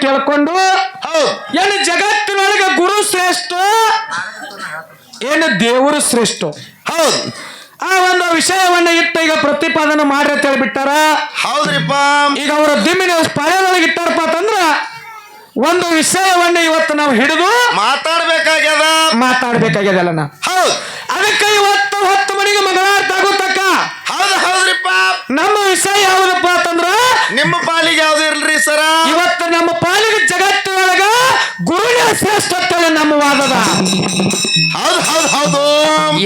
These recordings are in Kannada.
ಕೇಳ್ಕೊಂಡು ಹೌದ್. ಏನು ಜಗತ್ತಿನೊಳಗೆ ಗುರು ಶ್ರೇಷ್ಠ? ಏನು ದೇವರು ಶ್ರೇಷ್ಠ? ಹೌದು. ಆ ಒಂದು ವಿಷಯವನ್ನ ಇಟ್ಟು ಈಗ ಪ್ರತಿಪಾದನೆ ಮಾಡ್ರಿ ಅಂತ ಹೇಳ್ಬಿಟ್ಟಾರ. ಹೌದ್ರಿಪ್ಪ. ಈಗ ಅವರ ದಿಮ್ಮಿನ ಪಾಳ್ಯದೊಳಗೆ ಇಟ್ಟಾರಪ್ಪ ಅಂತಂದ್ರ ಒಂದು ವಿಷಯವನ್ನ ಇವತ್ತು ನಾವು ಹಿಡಿದು ಮಾತಾಡ್ಬೇಕಾಗ್ಯದ. ಮಾತಾಡ್ಬೇಕಾಗ್ಯದಲ್ಲ ನಾ. ಹೌದ್. ಅದಕ್ಕೆ ಇವತ್ತು ಹತ್ತು ಮನೆಗೆ ಮಂಗಳಾರ್ಥ ಆಗುತ್ತಕ್ಕ ಹೌದು ಹೌದ್ರಿಪ್ಪ. ನಮ್ಮ ವಿಷಯ ಯಾವುದಪ್ಪ ಅಂತಂದ್ರ ನಿಮ್ಮ ಪಾಲಿಗೆ ಯಾವ್ದು ಇರ್ಲಿ ಸರ? ನಮ್ಮ ಪಾಲಿಗೆ ಜಗತ್ತಿನೊಳಗ ಗುರುನೇ ಶ್ರೇಷ್ಠತ್ವ ನಮ್ಮ ವಾದದ. ಹೌದ್ ಹೌದ್ ಹೌದು.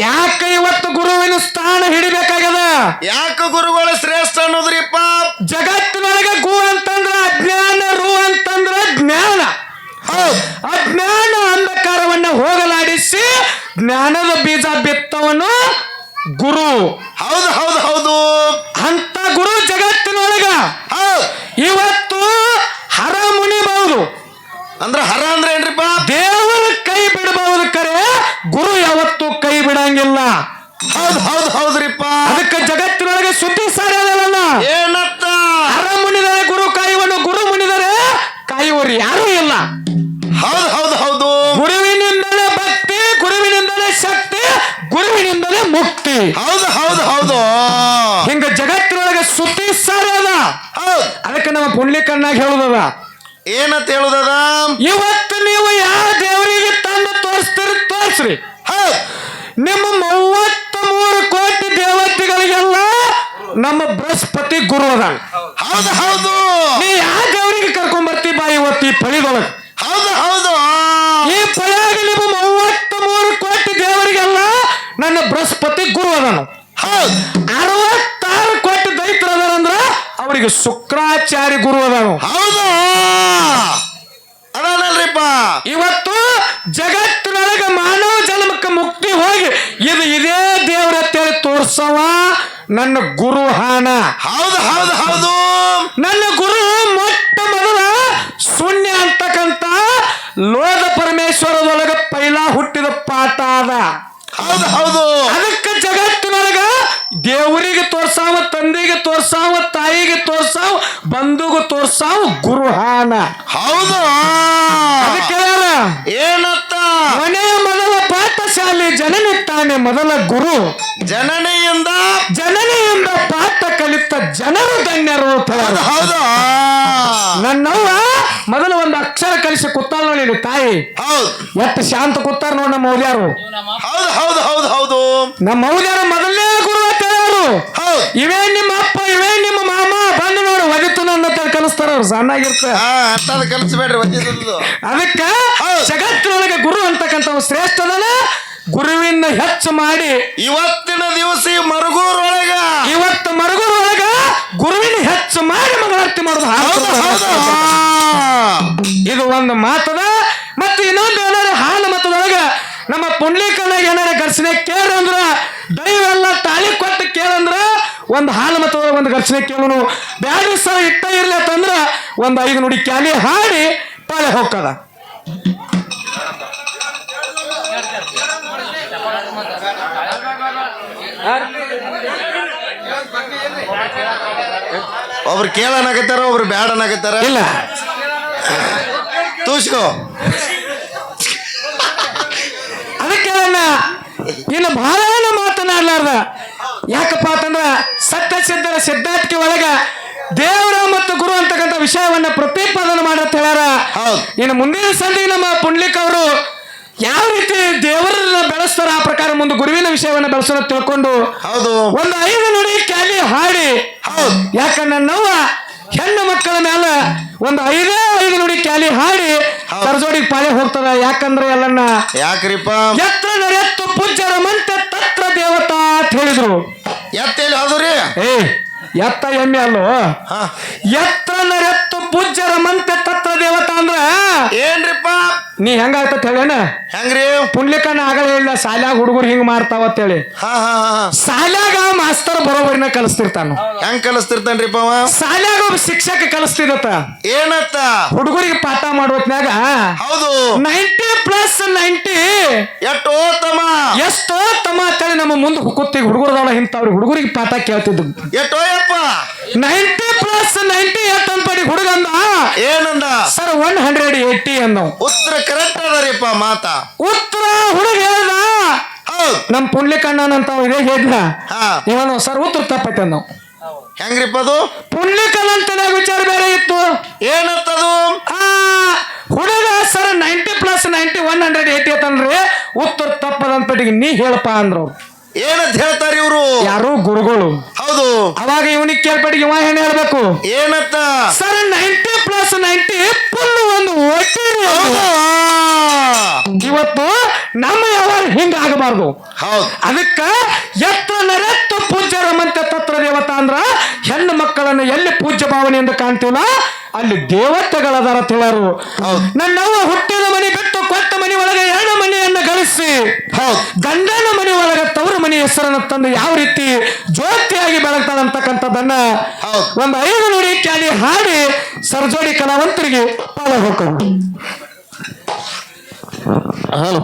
ಯಾಕೆ ಇವತ್ತು ಗುರುವಿನ ಸ್ಥಾನ ಹಿಡಿಬೇಕಾಗದ ಯಾಕೆ ಗುರುಗಳು ಶ್ರೇಷ್ಠ ಅನ್ನೋದ್ರಿಪ್ಪ ಜಗತ್ತಿನೊಳಗೆ ಗು ಅಂತಂದ್ರ ಅಜ್ಞಾನ ರು ಅಂತಂದ್ರ ಜ್ಞಾನ. ಹೌದು. ಅಜ್ಞಾನ ಅಂಧಕಾರವನ್ನ ಹೋಗಲಾಡಿಸಿ ಜ್ಞಾನದ ಬೀಜ ಬಿತ್ತವನು ಗುರು. ಹೌದು ಹೌದು ಹೌದು ಅಂತ ಗುರು ಜಗತ್ತಿನೊಳಗ ಹೌದ್ ಇವತ್ತು ಹರ ಮುನಿಬಹುದು ಅಂದ್ರ ಹರ ಅಂದ್ರೆ ಏನ್ರಿಪ್ಪ ದೇವರ ಕೈ ಬಿಡಬಹುದು ಕರೆ ಗುರು ಯಾವತ್ತೂ ಕೈ ಬಿಡಂಗಿಲ್ಲ ಹೌದ್ ಹೌದು ಹೌದ್ರಿಪ್ಪ. ಅದಕ್ಕೆ ಜಗತ್ತಿನೊಳಗೆ ಸುದ್ದಿ ಸಾರ್ಯದಲ್ಲ ಏನತ್ತ? ಮುನಿದರೆ ಗುರು ಕಾಯುವನು ಗುರು ಮುನಿದರೆ ಕಾಯುವರು ಯಾರೂ ಇಲ್ಲ. ಹೌದು ಹೌದು ಹೌದು. ಗುರುವಿನಿಂದಲೇ ಭಕ್ತಿ ಗುರುವಿನಿಂದಲೇ ಶಕ್ತಿ ಗುರುವಿನಿಂದಲೇ ಮುಕ್ತಿ. ಹೌದು ಹೌದು ಹೌದು. ಹಿಂಗ ಜಗತ್ತಿನೊಳಗೆ ಸುದ್ದಿ ಸಾರ್ಯದ ಹೌದ್. ಅದಕ್ಕೆ ನಮ್ಮ ಪುಣ್ಯಕಣ್ಣಾಗ ಹೇಳುದದ. ಏನಂತ ಹೇಳುದದ? ಇವತ್ತು ನೀವು ಯಾವ ದೇವರಿಗೆ ತಂದು ತೋರಿಸ್ತೀರಿ ತೋರಿಸ್ರಿ. ನಿಮ್ಮ ಮೂವತ್ತ ನಮ್ಮ ಬೃಹಸ್ಪತಿ ಗುರು ಅದ ಹೌದು ಹೌದು. ನೀ ಯಾಕೆ ಅವರಿಗೆ ಕರ್ಕೊಂಡ್ ಬರ್ತಿ ಬಾ ಇವತ್ತು ಈ ಫಳಿದೊಳಗೆ ಹೌದು ಹೌದು. ಈ ಫಳಿಯಾಗ ನಿಮ್ಮ ಮೂವತ್ತ ಮೂರು ಕೋಟಿ ದೇವರಿಗೆಲ್ಲ ನನ್ನ ಬೃಹಸ್ಪತಿ ಗುರು ಅದನು. ಹೌದು. ಅರವತ್ತಾರು ಕೋಟಿ ದೈತ್ರ ಅದಾರಂದ್ರ ಅವರಿಗೆ ಶುಕ್ರಾಚಾರ್ಯ ಗುರು ಅದನು. ಹೌದು. ಅದಾನಲ್ರಿಪ್ಪ. ಇವತ್ತು ಜಗತ್ತಿನೊಳಗೆ ಮಾನವ ಜನ್ಮಕ್ಕೆ ಮುಕ್ತಿ ಹೋಗಿ ಇದು ಇದೇ ದೇವ್ರ ಅಂತೇಳಿ ತೋರ್ಸವ ನನ್ನ ಗುರು ಹಾನ. ಹೌದು ಹೌದು ಹೌದು. ನನ್ನ ಗುರು ಮೊಟ್ಟ ಮೊದಲ ಶೂನ್ಯ ಅಂತಕ್ಕಂತ ಲೋಕ ಪರಮೇಶ್ವರದೊಳಗ ಪೈಲ ಹುಟ್ಟಿದ ಪಾಠ ಅದ. ಹೌದು ಹೌದು. ಅದಕ್ಕೆ ಜಗತ್ತಿನೊಳಗ ದೇವರಿಗೆ ತೋರ್ಸಾವ ತಂದೆಗೆ ತೋರ್ಸಾವ ತಾಯಿಗೆ ತೋರ್ಸಾವ್ ಬಂಧುಗೆ ತೋರ್ಸಾವ್ ಗುರು ಹಾನ. ಹೌದು. ಅದಕ್ಕೆ ಏನತ್ತ? ಮನೆಯ ಮೊದಲ ಪಾಠಶಾಲೆ ಜನನಿ ತಾನೆ ಮೊದಲ ಗುರು. ಜನನೆಯಿಂದ ಜನರು ಧನ್ಯರು ಹೌದಾ? ನನ್ನವ್ವ ಮೊದಲು ಒಂದು ಅಕ್ಷರ ಕಲಿಸಿ ಕೂತಾಳ ನೋಡಿ ನೀವು ತಾಯಿ. ಹೌದು. ಎಷ್ಟು ಶಾಂತ ಕೂತಾರ ನೋಡಿ ನಮ್ಮ ಮೌಲ್ಯಾರು. ಹೌದು ಹೌದು ಹೌದು ಹೌದು. ನಮ್ಮ ಮೌಲ್ಯಾರು ಮೊದಲನೇ ಗುರು ಹೌದು. ಇವೇ ನಿಮ್ಮ ಅಪ್ಪ ಇವೇ ನಿಮ್ಮ ಮಾಮ ಬಂದು ನೋಡಿ ಒದಿತು ನನ್ನ ಕಲಿಸ್ತಾರ ಅವ್ರು ಸಣ್ಣಾಗಿರ್ತ ಅದಕ್ಕೆ ಅಂತದ್ ಕಲಿಸ್ಬೇಡ್ರಿ ಅದಕ್ಕ. ಜಗತ್ತಿನೊಳಗೆ ಗುರು ಅಂತಕ್ಕಂಥ ಶ್ರೇಷ್ಠದನ ಗುರುವಿನ ಹೆಚ್ಚು ಮಾಡಿ ಇವತ್ತಿನ ದಿವಸ ಮರುಗೂರೊಳಗ. ಇವತ್ತು ಮರಗೂರೊಳಗ ಗುರುವಿನ ಹೆಚ್ಚು ಮಾಡಿ ಮಂಗಳಾರತಿ ಮಾಡೋದು ಇದು ಒಂದು ಮಾತದ ಮತ್ತೆ ಇನ್ನೊಂದು ಏನಾರ ಹಾಲು ಮತದೊಳಗ ನಮ್ಮ ಪುಂಡ್ಲಿಕನ ಏನಾರ ಘರ್ಷಣೆ ಕೇಳಂದ್ರ ದೈವೆಲ್ಲ ತಾಳಿ ಕೊಟ್ಟು ಕೇಳಂದ್ರ ಒಂದು ಹಾಲು ಮತದೊಳಗ ಒಂದು ಘರ್ಷಣೆ ಕೇಳೋನು. ಬ್ಯಾಡಿ ಸಹ ಇಟ್ಟ ಇರ್ಲಿ ಅಂತಂದ್ರ ಒಂದು ಐದು ನುಡಿ ಕ್ಯಾಲಿ ಹಾಡಿ ಪಾಳೆ ಹೋಗ್ತದ. ಒಬ್ರು ಕೇಳನಾಗತ್ತಾರ ಒಬ್ರು ಬ್ಯಾಡನಾಗತ್ತಾರ ಇಲ್ಲ. ತೂಸ್ಕೋ. ಅದಕ್ಕೆ ಇನ್ನು ಬಹಳ ಮಾತನಾಡ್ಲಾರ್ದ. ಯಾಕಪ್ಪ ಅಂತಂದ್ರ ಸತ್ಯ ಸಿದ್ಧರ ಸಿದ್ಧಾರ್ಥಿ ಒಳಗ ದೇವರ ಮತ್ತು ಗುರು ಅಂತಕ್ಕಂಥ ವಿಷಯವನ್ನ ಪ್ರತಿಪಾದನೆ ಮಾಡತ್ ಹೇಳಾರ. ಇನ್ನು ಮುಂದಿನ ಸಂಧಿ ನಮ್ಮ ಪುಂಡ್ಲಿಕ್ ಅವರು ಯಾವ ರೀತಿ ದೇವರನ್ನ ಬೆಳೆಸ್ತಾರ ಆ ಪ್ರಕಾರ ಮುಂದೆ ಗುರುವಿನ ವಿಷಯವನ್ನ ಬೆಳೆಸೋಣ ತಿಳ್ಕೊಂಡು ಹೌದು. ಒಂದು ಐದು ನುಡಿ ಕ್ಯಾಲಿ ಹಾಡಿ. ಹೌದು. ಯಾಕಂದ್ರೆ ನವ್ವ ಹೆಣ್ಣು ಮಕ್ಕಳ ಮೇಲೆ ಒಂದು ಐದೇ ಐದು ನುಡಿ ಕ್ಯಾಲಿ ಹಾಡಿ ಸರ್ಜೋಡಿ ತರಜೋಡಿಗೆ ಪಾಳೆ ಹೋಗ್ತದ. ಯಾಕಂದ್ರೆ ಎಲ್ಲನ್ನ ಯಾಕ್ರಿಪ್ಪ? ಎತ್ರ ನರೆತ್ತು ಪೂಜ್ಯರ ಮಂತೆ ತತ್ರ ದೇವತಾ ಅಂತ ಹೇಳಿದ್ರು. ಎತ್ತೇಲಿ ಹೌದು ರೀ? ಏ ಎತ್ತ ಎಮ್ಮೆ ಅಲ್ಲೋ? ಎತ್ತ ನರೆತ್ತು ಪೂಜ್ಯರ ಮಂತೆ ತತ್ರ ದೇವತಾ ಅಂದ್ರ ಏನ್ರಿಪ್ಪ? ನೀ ಹೆಂಗಾಗ್ತತ್ ಹೇಳೇನ? ಹೆಂಗ್ರಿ? ಪುಣ್ಲಿಕನ ಆಗಲೇ ಹೇಳ ಶಾಲ್ಯಾಗ ಹುಡುಗರು ಹಿಂಗ್ ಮಾಡ್ತಾವ ಅಂತೇಳಿ ಹಾ ಹಾ. ಶಾಲ್ಯಾಗ ಮಾಸ್ತರ್ ಬರೋಬರಿನ ಕಲಿಸ್ತಿರ್ತಾನ. ಹೆಂಗ್ ಕಲಿಸ್ತಿರ್ತಾನ್ರಿಪ್ಪ ಅವ ಶಾಲ್ಯಾಗ ಒಬ್ಬ ಶಿಕ್ಷಕ ಕಲಿಸ್ತಿರತ್ತ ಏನತ್ತ? ಹುಡುಗರಿಗೆ ಪಾಠ ಮಾಡೋತ್ನಾಗ ಹೌದು. Ninety plus ninety. ಎಷ್ಟೋ ತಮ್ಮ ಎಷ್ಟೋ ತಮ್ಮ ಅಂತೇಳಿ ನಮ್ಮ ಮುಂದೆ ಹುಕ್ಕುತ್ತಿ ಹುಡುಗರದವಳ ಇಂಥವ್ರಿಗೆ ಹುಡುಗರಿಗೆ ಪಾಠ ಕೇಳ್ತಿದ್ದು. ಎಷ್ಟೋ ಯಪ್ಪ? ನೈಂಟಿ ಪ್ಲಸ್ ನೈಂಟಿ ಎಟ್ ಹುಡುಗಂದ? ಏನಂದ? ಸರ್ ಒನ್ ಹಂಡ್ರೆಡ್ ಏಟಿ ಅಂದವು. ಉತ್ತರ ಕರೆಕ್ಟ್ ಅದರಿಪ್ಪ ಮಾತ. ಉತ್ತರ ಹುಡುಗ ಹೇಳ್ದ? ನಮ್ ಪುಂಡ್ಲಿಕಣ್ಣನ್ ಅಂತ ಇದೇ ಹೇಳ್ದ? ಇವನು ಸರ್ ಉತ್ತರ ತಪ್ಪೈತೆ ಅಂದವು. ಹೆಂಗ್ರಿಪ್ಪ ಅದು? ಪುಣ್ಯಕಣ್ಣ ಅಂತ ವಿಚಾರ ಬೇರೆ ಇತ್ತು. ಏನತ್ತದು? ಹುಡುಗ sir ninety plus ninety one hundred eighty ಅಂತಂದ್ರೆ ಉತ್ತರ ತಪ್ಪದಂತ ನೀ ಹೇಳಪ್ಪ ಅಂದ್ರು. ಏನಂತ ಹೇಳ್ತಾರೆ ಇವರು? ಯಾರು ಗುರುಗಳು. ಹೌದು. ಅವಾಗ ಇವನಿಗೆ ಕೇಳ್ಪಟ್ಟಿಗೆ ಇವ ಏನ್ ಹೇಳ್ಬೇಕು? ಏನತ್ತ sir ninety plus ninety full ಒಂದು ಒಟ್ಟಿರಿ ಇವತ್ತು ನಮ್ಮ ಯಾವಾಗ ಹಿಂಗ ಆಗಬಾರ್ದು. ಹೌದು. ಅದಕ್ಕ ಎತ್ರ ನರೆತ್ತು ಪೂಜ್ಯ ರಮಂತ ತತ್ರ ದೇವತಾ ಅಂದ್ರ ಹೆಣ್ಣು ಮಕ್ಕಳನ್ನು ಎಲ್ಲಿ ಪೂಜ್ಯ ಭಾವನೆ ಎಂದು ಕಾಣ್ತೀವಲ್ಲ ಅಲ್ಲಿ ದೇವತೆಗಳದಾರ ತಿಳರು ಹೌದು. ನನ್ನವ್ವ ಹುಟ್ಟಿದ ಮನೆ ಬಿಟ್ಟು ಕೊಟ್ಟ ಮನೆ ಒಳಗೆ ಎರಡು ಮನೆಯನ್ನ ಗಳಿಸಿ ಗಂಡನ ಮನೆ ಒಳಗೆ ತವರು ಮನೆ ಹೆಸರನ್ನು ತಂದು ಯಾವ ರೀತಿ ಜ್ಯೋತಿಯಾಗಿ ಬೆಳಗ್ತಾಳಂತಕ್ಕಂಥದ್ದನ್ನ. ಒಂದು ಐದು ನುಡಿ ಕ್ಯಾಲಿ ಹಾಡಿ ಸರ್ಜೋಡಿ ಕಲಾವಂತರಿಗೆ ಪಾಲ ಹೋಗ್ತಾರೆ ಹಲೋ.